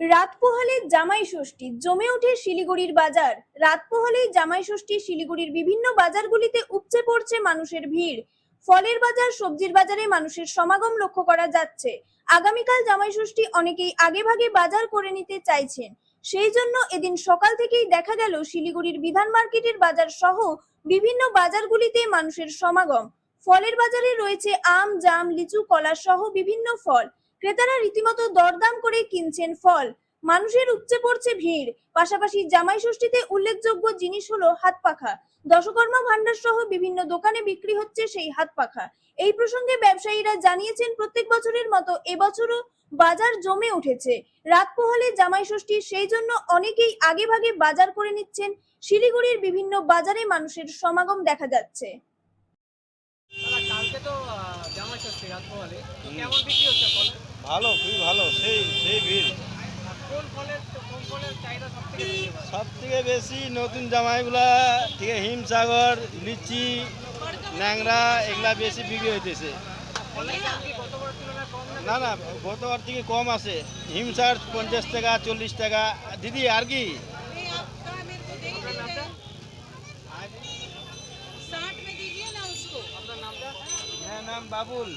রাত পোহালে জামাই ষষ্ঠী জমে ওঠে শিলিগুড়ির বাজার। রাত পোহালে জামাই ষষ্ঠী শিলিগুড়ির বিভিন্ন বাজারগুলিতে উপচে পড়ছে মানুষের ভিড়। ফলের বাজার, সবজির বাজারে মানুষের সমাগম লক্ষ্য করা যাচ্ছে। আগামীকাল জামাই ষষ্ঠী অনেকেই আগেভাগে বাজার করে নিতে চাইছেন। সেই জন্য এদিন সকাল থেকেই দেখা গেল শিলিগুড়ির বিধান মার্কেটের বাজার সহ বিভিন্ন বাজারগুলিতে মানুষের সমাগম। ফলের বাজারে রয়েছে আম, জাম, লিচু, কলা সহ বিভিন্ন ফল। ক্রেতারা রীতিমতো দরদাম করে কিনছেন ফল। মানুষের উপচে পড়ছে ভিড়। পাশাপাশি জামাই ষষ্ঠীতে উল্লেখযোগ্য জিনিস হলো হাত পাখা। দশকর্মা ভান্ডার সহ বিভিন্ন দোকানে বিক্রি হচ্ছে সেই হাত পাখা। এই প্রসঙ্গে ব্যবসায়ীরা জানিয়েছেন প্রত্যেক বছরের মতো এবছরও বাজার জমে উঠেছে। রাত পোহালে জামাই ষষ্ঠী সেই জন্য অনেকেই আগে ভাগে বাজার করে নিচ্ছেন। শিলিগুড়ির বিভিন্ন বাজারে মানুষের সমাগম দেখা যাচ্ছে। কালকে তো জামাই ষষ্ঠী রাত পোহালে। কেমন বিক্রি হচ্ছে? ভালো খুবই ভালো সেই সেই ভিড় সব থেকে বেশি নতুন জামাইগুলা থেকে হিমসাগর লিচি ন্যাংরা এগুলা বেশি বিক্রি হইতেছে। না? না গতবার থেকে কম আছে। হিমসার পঞ্চাশ টাকা চল্লিশ টাকা। দিদি আর কি? হ্যাঁ, বাবুল।